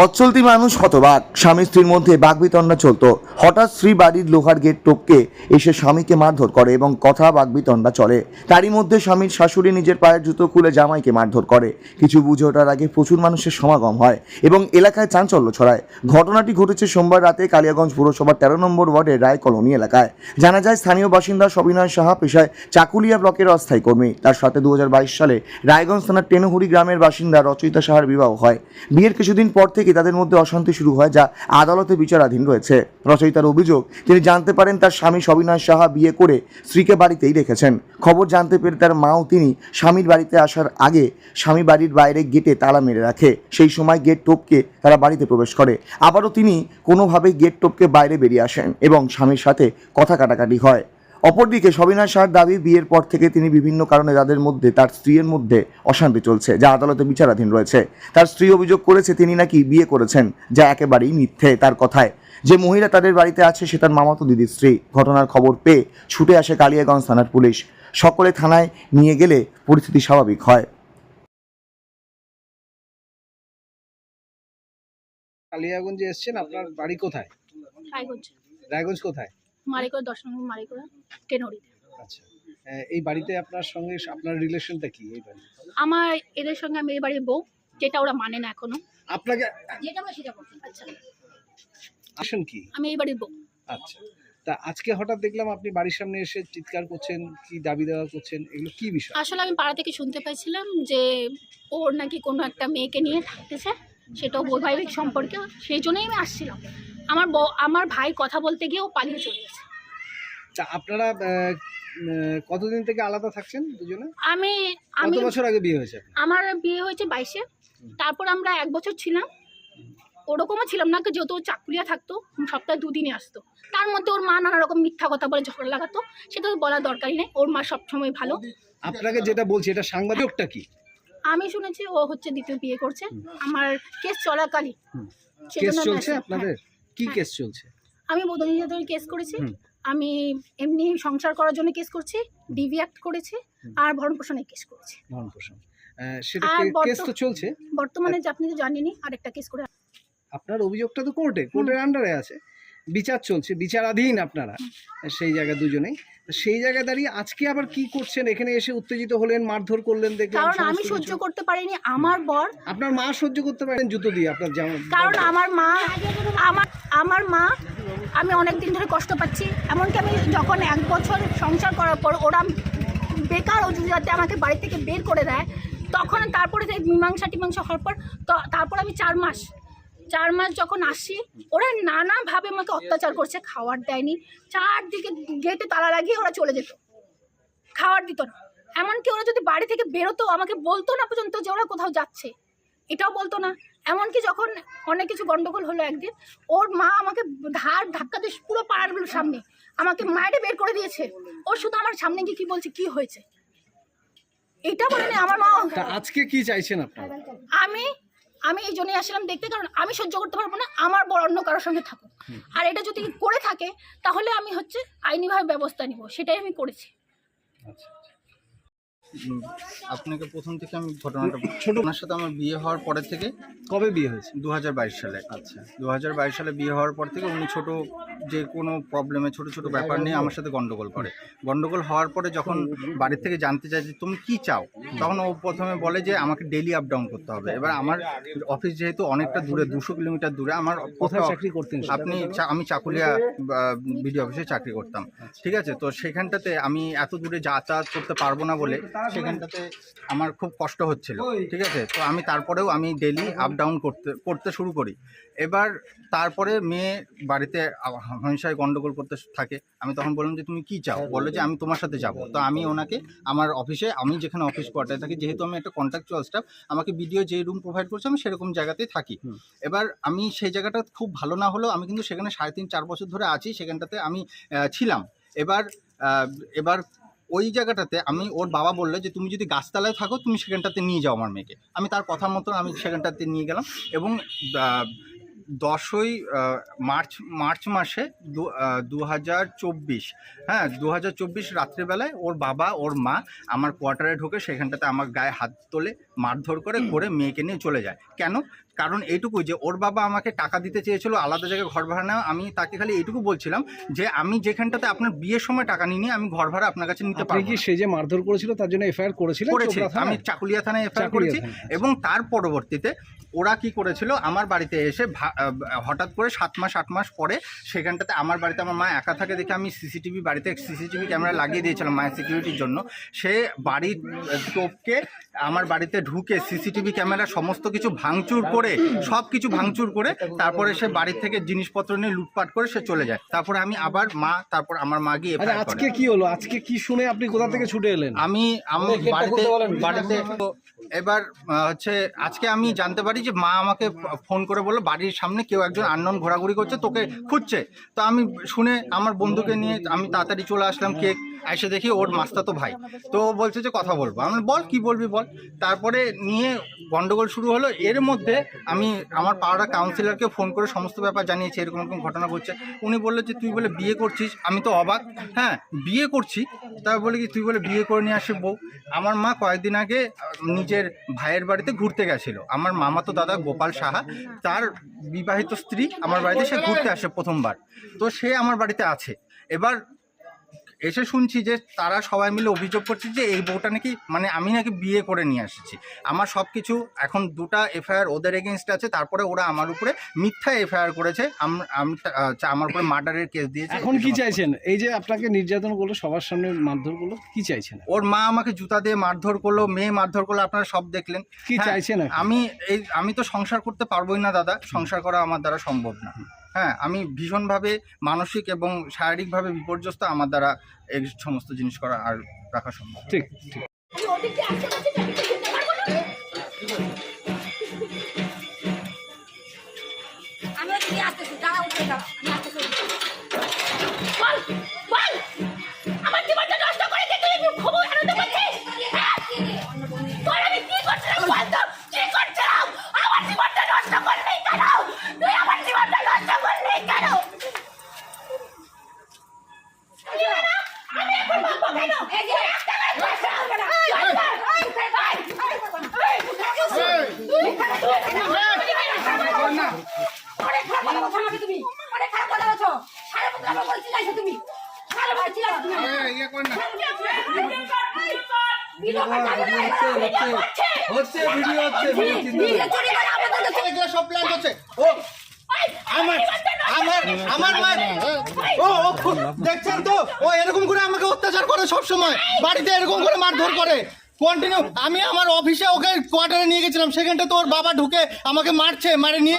পথ মানুষ হতবাক। স্বামী স্ত্রীর মধ্যে বাগবিতণ্ডা চলতো। হঠাৎ স্ত্রী বাড়ির লোহার গেট টপকে এসে স্বামীকে মারধর করে এবং কথা বাগবিতণ্ডা চলে। তারই মধ্যে স্বামীর শাশুড়ি নিজের পায়ের জুতো খুলে জামাইকে মারধর করে। কিছু বুঝে ওঠার আগে প্রচুর মানুষের সমাগম হয় এবং এলাকায় চাঞ্চল্য ছড়ায়। ঘটনাটি ঘটেছে সোমবার রাতে কালিয়াগঞ্জ পুরসভার তেরো নম্বর ওয়ার্ডের রায় কলোনি এলাকায়। জানা যায়, স্থানীয় বাসিন্দা সবিনয় সাহা পেশায় চাকুলিয়া ব্লকের অস্থায়ী কর্মী। তার সাথে দু হাজার বাইশ সালে রায়গঞ্জ থানার টেনুহুড়ি গ্রামের বাসিন্দা রচয়িতা সাহার বিবাহ হয়। বিয়ের কিছুদিন পর থেকে তাদের মধ্যে অশান্তি শুরু হয় যা আদালতে বিচারাধীন রয়েছে? রচয়িতার অভিযোগ, তিনি জানতে পারেন তার স্বামী সবিনয় সাহা বিয়ে করে স্ত্রীকে বাড়িতেই রেখেছেন। খবর জানতে পেরে তার মাও তিনি স্বামীর বাড়িতে আসার আগে স্বামী বাড়ির বাইরে গেটে তালা মেরে রাখে। সেই সময় গেট টোপকে তারা বাড়িতে প্রবেশ করে। আবারও তিনি কোনোভাবে গেট টোপকে বাইরে বেরিয়ে আসেন এবং স্বামীর সাথে কথা কাটাকাটি হয়। অপরদিকে সবিনাশ শাহর দাবি বিয়ের পর থেকে তিনি বিভিন্ন কারণে তাদের মধ্যে তার স্ত্রীর মধ্যে অশান্তি চলছে যা আদালতে বিচারাধীন রয়েছে। তার স্ত্রী অভিযোগ করেছে তিনি নাকি বিয়ে করেছেন যা একেবারেই মিথ্যে তার কথায়। যে মহিলা তাদের বাড়িতে আছে সে তার মামাতো দিদির স্ত্রী। ঘটনার খবর পেয়ে ছুটে আসে কালিয়াগঞ্জ থানার পুলিশ। সকলে থানায় নিয়ে গেলে পরিস্থিতি স্বাভাবিক হয়। কালিয়াগঞ্জে এসছেন আপনার বাড়ি কোথায়? রায়গঞ্জ কোথায়? মারিকোড়া দশ নম্বর মারিকোড়া টেনরিতে। আচ্ছা। এই বাড়িতে আপনার সঙ্গে আপনার রিলেশনটা কি এই বাড়ি আমার এদের সঙ্গে আমি এই বাড়ির বউ যেটা ওরা মানে না এখনও। আপনাকে যেটা আমরা সেটা বলছি। আচ্ছা। আসেন কি? আমি এই বাড়ির বউ। আচ্ছা। তা আজকে হঠাৎ দেখলাম আপনি বাড়ির সামনে এসে চিৎকার করছেন কি দাবি দেওয়া করছেন এগুলো কি বিষয়? আসলে আমি পাড়া থেকে শুনতে পাইছিলাম যে ওর নাকি কোনো একটা মেয়েকে নিয়ে থাকতেছে সেটাও বৈবাহিক সম্পর্কে সেই জন্যই আমি আসছিলাম। আমার আমার ভাই কথা বলতে গিয়ে ও পালিয়ে চলে গেছে। তা আপনারা কতদিন থেকে আলাদা থাকছেন দুজনে? আমি কত আমি বছর আগে বিয়ে হয়েছে আমার বিয়ে হয়েছে বাইশে। তারপর আমরা এক বছর ছিলাম। ওরকমও ছিলাম না যেহেতু ও চাকুলিয়া থাকতো সপ্তাহে দুদিনে আসতো। তার মধ্যে ওর মা নানা রকম মিথ্যা কথা বলে ঝগড়া লাগাতো সেটা তো বলার দরকারই নেই। ওর মা সবসময় ভালো। আপনাকে যেটা বলছি এটা সাংবাদিকটা কি? আমি শুনেছি ও হচ্ছে দ্বিতীয় বিয়ে করছে। আমার কেস চলাকালীন। কেস চলছে আপনাদের? কি হ্যাঁ। কেস চলছে? আমি মদন নির্যাতনের কেস করেছি। হুম। আমি এমনি সংসার করার জন্য কেস করছি ডিভি অ্যাক্ট করেছি আর ভরণ পোষণের কেস করেছি। ভরণ পোষণ সেটা আর কে- কেস তো চলছে? বর্তমানে যে আপনি তো জানেনই আরেকটা কেস করে আপনার অভিযোগটা তো কোর্টে কোর্টের আন্ডারে আছে। বিচার চলছে বিচারাধীন আপনারা সেই জায়গায় দুজনেই। সেই জায়গায় দাঁড়িয়ে আজকে আবার কি করছেন? এখানে এসে উত্তেজিত হলেন মারধর করলেন দেখলাম কারণ আমি সহ্য করতে পারিনি আমার বর। আপনার মা সহ্য করতে পারেন জুতো দিয়ে আপনার জামা। কারণ আমার মা আমার আমার মা আমি অনেক দিন ধরে কষ্ট পাচ্ছি। এমনকি আমি যখন এক বছর সংসার করার পর ওরা বেকার অজুহাতে আমাকে বাড়ি থেকে বের করে দেয় তখন তারপরে মীমাংসা টিমাংসা হওয়ার পর তারপর আমি চার মাস চার মাস যখন আসি ওরা নানাভাবে আমাকে অত্যাচার করছে খাওয়ার দেয়নি। চারদিকে গেটে তালা লাগিয়ে ওরা চলে যেত। খাওয়ার দিত না। এমনকি ওরা যদি বাড়ি থেকে বেরোতো আমাকে বলতো না পর্যন্ত যে ওরা কোথাও যাচ্ছে। এটাও বলতো না। এমনকি যখন অনেক কিছু গন্ডগোল হলো একদিন ওর মা আমাকে ধার ধাক্কা দিয়ে পুরো পাড়ার সামনে আমাকে মায়েরে বের করে দিয়েছে। ও শুধু আমার সামনে গিয়ে কি বলছে কি হয়েছে? এটা বলেনি আমার মা আজকে কি চাইছেন আপনারা? আমি আমি এই জন্যই আসলাম দেখতে কারণ আমি সহ্য করতে পারব না আমার বড় অন্য কারোর সঙ্গে থাকুক। আর এটা যদি করে থাকে তাহলে আমি হচ্ছে আইনিভাবে ব্যবস্থা নিব সেটাই আমি করেছি। আচ্ছা। আপনাকে প্রথম থেকে আমি ঘটনাটা ছোট ওনার সাথে আমার বিয়ে হওয়ার পরে থেকে কবে বিয়ে হয়েছে? দু হাজার বাইশ সালে। আচ্ছা। দু হাজার বাইশ সালে বিয়ে হওয়ার পর থেকে উনি ছোট যে কোনো প্রবলেমে ছোট ছোট ব্যাপার নিয়ে আমার সাথে গন্ডগোল করে। গন্ডগোল হওয়ার পরে যখন বাড়ির থেকে জানতে চাই যে তুমি কি চাও তখন ও প্রথমে বলে যে আমাকে ডেলি আপ ডাউন করতে হবে। এবার আমার অফিস যেহেতু অনেকটা দূরে দুশো কিলোমিটার দূরে আমার কোথায় চাকরি করতেন আপনি আমি চাকুলিয়া বিডিও অফিসে চাকরি করতাম। ঠিক আছে? তো সেখানটাতে আমি এত দূরে যাতায়াত করতে পারব না বলে সেখানটাতে আমার খুব কষ্ট হচ্ছিল ঠিক আছে? তো আমি তারপরেও আমি ডেলি আপ ডাউন করতে করতে শুরু করি। এবার তারপরে মেয়ে বাড়িতে হামেশাই গন্ডগোল করতে থাকে। আমি তখন বললাম যে তুমি কি চাও? বলল যে আমি তোমার সাথে যাব। তো আমি ওনাকে আমার অফিসে আমি যেখানে অফিস কোয়ার্টারে থাকি যেহেতু আমি একটা কন্ট্রাকচুয়াল স্টাফ আমাকে ভিডিও যে রুম প্রোভাইড করছে আমি সেরকম জায়গাতেই থাকি। এবার আমি সেই জায়গাটা খুব ভালো না হলেও আমি কিন্তু সেখানে সাড়ে তিন চার বছর ধরে আছি সেখানটাতে আমি ছিলাম। এবার এবার ওই জায়গাটাতে আমি ওর বাবা বলল যে তুমি যদি গাছতলায় থাকো তুমি সেখানটাতে নিয়ে যাও আমার মেয়েকে। আমি তার কথা মতন আমি সেখানটাতে নিয়ে গেলাম এবং দশই মার্চ মার্চ মাসে দু হাজার চব্বিশ হ্যাঁ দু হাজার চব্বিশ রাত্রিবেলায় ওর বাবা ওর মা আমার কোয়ার্টারে ঢুকে সেখানটাতে আমার গায়ে হাত তোলে মারধর করে করে মেয়েকে নিয়ে চলে যায়। কেন? কারণ এইটুকুই যে ওর বাবা আমাকে টাকা দিতে চেয়েছিল আলাদা জায়গায় ঘর ভাড়া নেওয়া আমি তাকে খালি এইটুকু বলছিলাম যে আমি যেখানটাতে আপনার বিয়ের সময় টাকা নিয়ে আমি ঘর ভাড়া আপনার কাছে নিতে কি সে যে মারধর করেছিল তার জন্য এফআইআর করেছিলেন করেছি। আমি চাকুলিয়া থানায় এফআইআর করেছি এবং তার পরবর্তীতে ওরা কি করেছিল আমার বাড়িতে এসে হঠাৎ করে সাত মাস আট মাস পরে সেখানটাতে আমার বাড়িতে আমার মা একা থাকে দেখে আমি সিসিটিভি বাড়িতে সিসিটিভি ক্যামেরা লাগিয়ে দিয়েছিলাম মায়ের সিকিউরিটির জন্য। সে বাড়ির টোপকে আমার বাড়িতে ঢুকে সিসিটিভি ক্যামেরা সমস্ত কিছু ভাঙচুর করে সব কিছু ভাঙচুর করে তারপরে সে বাড়ির থেকে জিনিসপত্র নিয়ে লুটপাট করে সে চলে যায়। তারপরে আমি আবার মা তারপর আমার মা গিয়ে আচ্ছা আজকে কি হলো? আজকে কি শুনে আপনি কোথা থেকে ছুটে এলেন? আমি আমার বাড়িতে বাড়িতে এবার হচ্ছে আজকে আমি জানতে পারি যে মা আমাকে ফোন করে বলল বাড়ির সামনে কেউ একজন আননোন ঘোরাঘুরি করছে তোকে খুঁজছে। তো আমি শুনে আমার বন্ধুকে নিয়ে আমি তাড়াতাড়ি চলে আসলাম কেক এসে দেখি ওর মাস্তা তো ভাই। তো ও বলছে যে কথা বলব। আমি বল, কি বলবি বল? তারপরে নিয়ে গন্ডগোল শুরু হলো। এর মধ্যে আমি আমার পাড়া কাউন্সিলরকে ফোন করে সমস্ত ব্যাপার জানিয়েছি, এরকম এরকম ঘটনা ঘটছে। উনি বলল যে, তুই বলে বিয়ে করছিস? আমি তো অবাক। হ্যাঁ বিয়ে করছি। তারপর বলে কি, তুই বলে বিয়ে করে নিয়ে আসি বউ? আমার মা কয়েকদিন আগে নিজের ভাইয়ের বাড়িতে ঘুরতে গেছিল। আমার মামা তো দাদা গোপাল সাহা। তার বিবাহিত স্ত্রী আমার বাড়িতে সে ঘুরতে আসে প্রথমবার। তো সে আমার বাড়িতে আছে। এবার এসে শুনছি যে তারা সবাই মিলে অভিযোগ করছে যে এই বউটা নাকি মানে আমি নাকি বিয়ে করে নিয়ে এসেছি আমার সব কিছু এখন দুটা এফআইআর ওদের এগেনস্ট আছে তারপরে ওরা আমার উপরে মিথ্যা এফআইআর করেছে আম- আমি আমার উপরে মার্ডারের কেস দিয়েছে এখন কি চাইছেন? এই যে আপনাকে নির্যাতন করল সবার সামনে মারধর করল কি চাইছেন? ওর মা আমাকে জুতা দিয়ে মারধর করল মেয়ে মারধর করল আপনারা সব দেখলেন। কি হ্যাঁ, চাইছেন আমি এই আমি তো সংসার করতে পারবোই না দাদা। সংসার করা আমার দ্বারা সম্ভব না। হ্যাঁ আমি ভীষণভাবে মানসিক এবং শারীরিকভাবে বিপর্যস্ত আমার দ্বারা এই সমস্ত জিনিস করা আর রাখা সম্ভব। ঠিক ঠিক। আমি ও দেখছেন তো ও এরকম করে আমাকে অত্যাচার করে সব সময় বাড়িতে এরকম করে মারধর করে কন্টিনিউ আমি আমার অফিসে ওকে কোয়ার্টারে নিয়ে গেছিলাম। সেখানটা তো ওর বাবা ঢুকে আমাকে মারছে, মারে নিয়ে